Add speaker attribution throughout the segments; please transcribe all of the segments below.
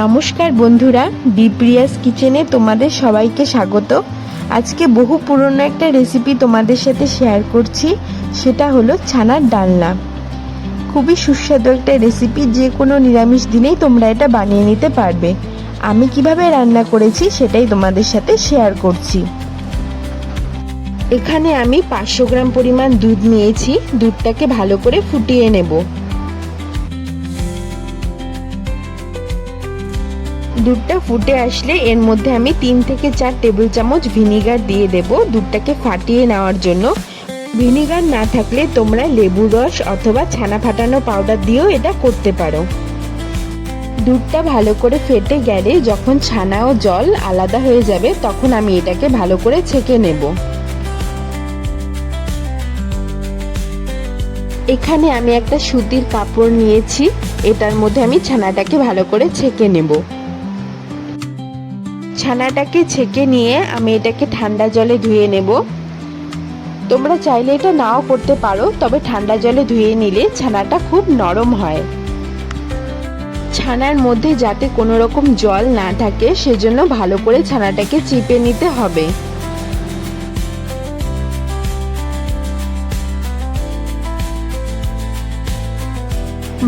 Speaker 1: নমস্কার বন্ধুরা, বিপ্রিয়াস কিচেনে তোমাদের সবাইকে স্বাগত। আজকে বহু পুরনো একটা রেসিপি তোমাদের সাথে শেয়ার করছি, সেটা হলো ছানার ডালনা। খুবই সুস্বাদু একটা রেসিপি যে কোনো নিরামিষ দিনেই তোমরা এটা বানিয়ে নিতে পারবে। আমি কীভাবে রান্না করেছি, সেটাই তোমাদের সাথে শেয়ার করছি। এখানে আমি পাঁচশো গ্রাম পরিমাণ দুধ নিয়েছি, দুধটাকে ভালো করে ফুটিয়ে নেব। দুধটা ফুটে আসলে এর মধ্যে আমি তিন থেকে চার টেবিল চামচ ভিনিগার দিয়ে দেব দুধটাকে ফাটিয়ে নেওয়ার জন্য। ভিনিগার না থাকলে তোমরা লেবুর রস অথবা ছানা ফাটানো পাউডার দিয়েও এটা করতে পারো। দুধটা ভালো করে ফেটে গেলে যখন ছানা ও জল আলাদা হয়ে যাবে তখন আমি এটাকে ভালো করে ছেঁকে নেব। এখানে আমি একটা সুতির কাপড় নিয়েছি, এটার মধ্যে আমি ছানাটাকে ভালো করে ছেঁকে নেব। ছানাটাকে ছেঁকে নিয়ে আমি এটাকে ঠান্ডা জলে ধুয়ে নেব। তোমরা চাইলে এটা নাও করতে পারো, তবে ঠান্ডা জলে ধুয়ে নিলে ছানাটা খুব নরম হয়। ছানার মধ্যে যাতে কোনো রকম জল না থাকে, সেজন্য ভালো করে ছানাটাকে চিপে নিতে হবে।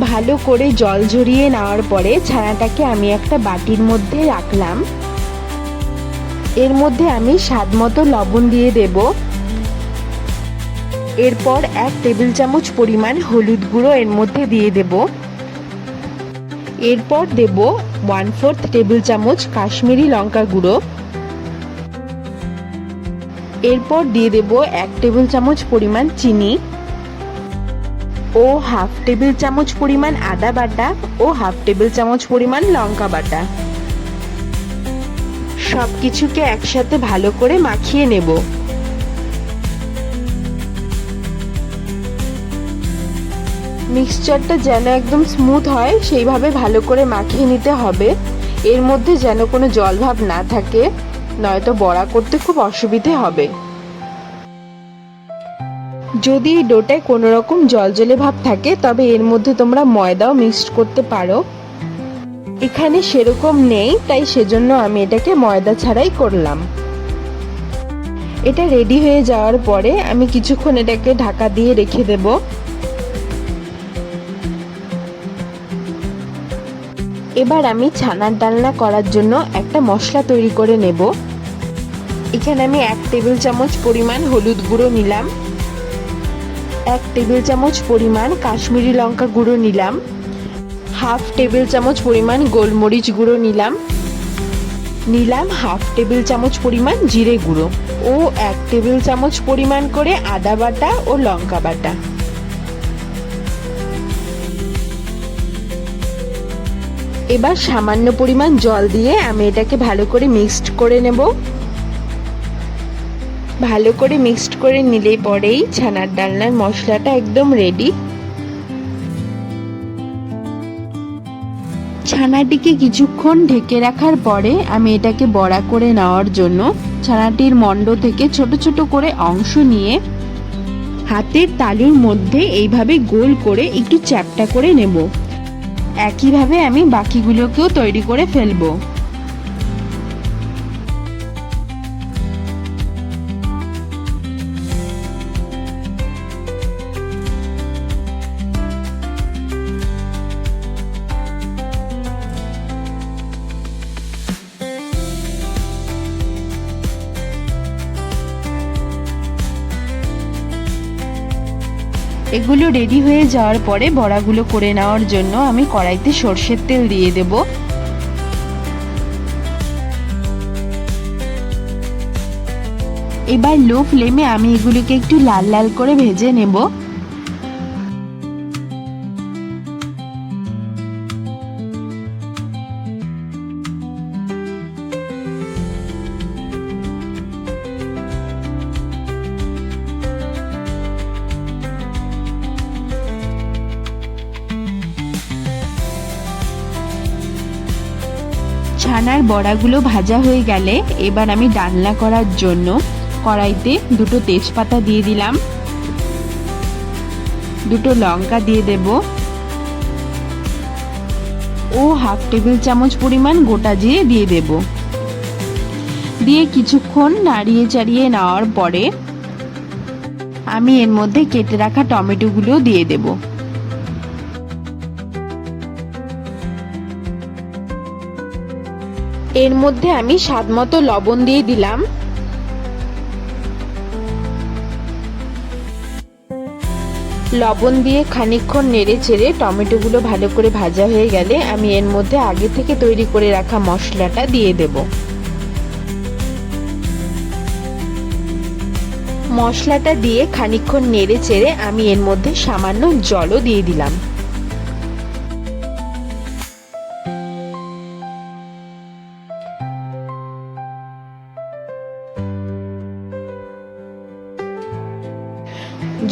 Speaker 1: ভালো করে জল ঝরিয়ে নেওয়ার পরে ছানাটাকে আমি একটা বাটির মধ্যে রাখলাম। এর মধ্যে আমি স্বাদ মতো লবণ দিয়ে দেব। এরপর এক টেবিল চামচ পরিমাণ হলুদ গুঁড়ো এর মধ্যে দিয়ে দেব। এরপর দেব ওয়ান ফোর্থ টেবিল চামচ কাশ্মীরি লঙ্কা গুঁড়ো। এরপর দিয়ে দেব এক টেবিল চামচ পরিমাণ চিনি। ও হাফ টেবিল চামচ পরিমাণ আদা বাটা ও হাফ টেবিল চামচ পরিমাণ লঙ্কা বাটা। সব একসাথে ভালো করে মাখিয়ে নেব। মিক্সচারটা যেন একদম স্মুথ হয়, সেইভাবে ভালো করে মাখিয়ে নিতে হবে। এর মধ্যে যেন কোনো জলভাব না থাকে, নয়তো বড়া করতে খুব অসুবিধে হবে। যদি এই ডোটায় কোনো রকম জলজলে ভাব থাকে, তবে এর মধ্যে তোমরা ময়দাও মিক্সড করতে পারো। এখানে সেরকম নেই, তাই সেজন্য আমি এটাকে ময়দা ছাড়াই করলাম। এটা রেডি হয়ে যাওয়ার পরে আমি কিছুক্ষণ এটাকে ঢাকা দিয়ে রেখে দেব। এবার আমি ছানার ডালনা করার জন্য একটা মশলা তৈরি করে নেব। এখানে আমি এক টেবিল চামচ পরিমাণ হলুদ গুঁড়ো নিলাম। এক টেবিল চামচ পরিমাণ কাশ্মীরি লঙ্কা গুঁড়ো নিলাম। হাফ টেবিল চামচ পরিমাণ গোলমরিচ গুঁড়ো নিলাম। নিলাম হাফ টেবিল চামচ পরিমাণ জিরে গুঁড়ো ও এক টেবিল চামচ পরিমাণ করে আদা বাটা ও লঙ্কা বাটা। এবার সামান্য পরিমাণ জল দিয়ে আমি এটাকে ভালো করে মিক্সড করে নেব। ভালো করে মিক্সড করে নিলেই পরেই ছানার ডালনার মশলাটা একদম রেডি ছানাটিকে কিছুক্ষণ ঢেকে রাখার পরে আমি এটাকে বড়া করে নেওয়ার জন্য ছানাটির মণ্ড থেকে ছোট ছোট করে অংশ নিয়ে হাতের তালুর মধ্যে এইভাবে গোল করে একটু চ্যাপটা করে নেব। একইভাবে আমি বাকিগুলোকেও তৈরি করে ফেলব। এগুলো রেডি হয়ে যাওয়ার পরে বড়াগুলো করে নেওয়ার জন্য আমি কড়াইতে সর্ষের তেল দিয়ে দেব। এবার লো ফ্লেমে আমি এগুলোকে একটু লাল লাল করে ভেজে নেব। ছানার বড়াগুলো ভাজা হয়ে গেলে এবার আমি ডালনা করার জন্য কড়াইতে দুটো তেজপাতা দিয়ে দিলাম। দুটো লঙ্কা দিয়ে দেব। ও হাফ টেবিল চামচ পরিমাণ গোটা জিরে দিয়ে দেব। দিয়ে কিছুক্ষণ নাড়িয়ে চাড়িয়ে নেওয়ার পরে আমি এর মধ্যে কেটে রাখা টমেটোগুলো দিয়ে দেব। এর মধ্যে আমি স্বাদ মতো লবণ দিয়ে দিলাম। লবণ দিয়ে খানিকক্ষণ নেড়ে চেড়ে টমেটোগুলো ভালো করে ভাজা হয়ে গেলে আমি এর মধ্যে আগে থেকে তৈরি করে রাখা মশলাটা দিয়ে দেব। মশলাটা দিয়ে খানিকক্ষণ নেড়ে চেড়ে আমি এর মধ্যে সামান্য জলও দিয়ে দিলাম।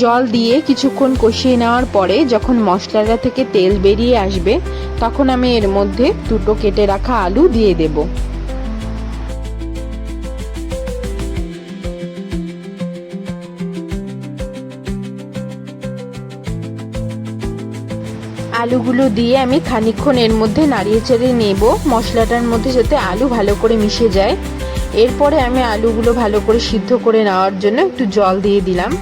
Speaker 1: জল দিয়ে কিছুক্ষণ কষিয়ে নেওয়ার পরে যখন মশলাটা থেকে তেল বেরিয়ে আসবে, তখন আমি এর মধ্যে দুটো কেটে রাখা আলু দিয়ে দেব। আলুগুলো দিয়ে আমি খানিকক্ষণ এর মধ্যে নাড়িয়ে চেড়ে নেব, মশলাটার মধ্যে যাতে আলু ভালো করে মিশে যায়। এরপরে আমি আলুগুলো ভালো করে সিদ্ধ করে নেওয়ার জন্য একটু জল দিয়ে দিলাম।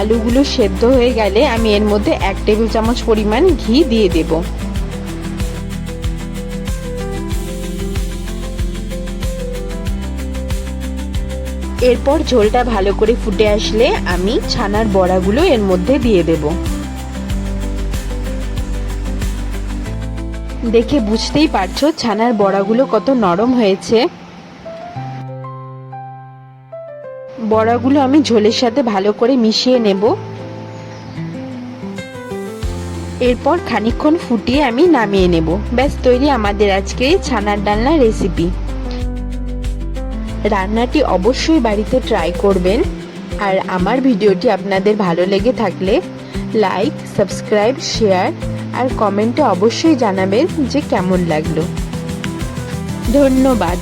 Speaker 1: আলুগুলো সেদ্ধ হয়ে গেলে আমি এর মধ্যে এক টেবিল চামচ পরিমাণ ঘি দিয়ে দেব। এরপর ঝোলটা ভালো করে ফুটে আসলে আমি ছানার বড়াগুলো এর মধ্যে দিয়ে দেব। দেখে বুঝতেই পারছ ছানার বড়াগুলো কত নরম হয়েছে। বড়াগুলো আমি ঝোলের সাথে ভালো করে মিশিয়ে নেব। এরপর খানিকক্ষণ ফুটিয়ে আমি নামিয়ে নেব। ব্যাস, তৈরি আমাদের আজকে ছানার ডালনা রেসিপি রান্নাটি অবশ্যই বাড়িতে ট্রাই করবেন। আর আমার ভিডিওটি আপনাদের ভালো লেগে থাকলে লাইক সাবস্ক্রাইব শেয়ার আর কমেন্টে অবশ্যই জানাবেন যে কেমন লাগল। ধন্যবাদ।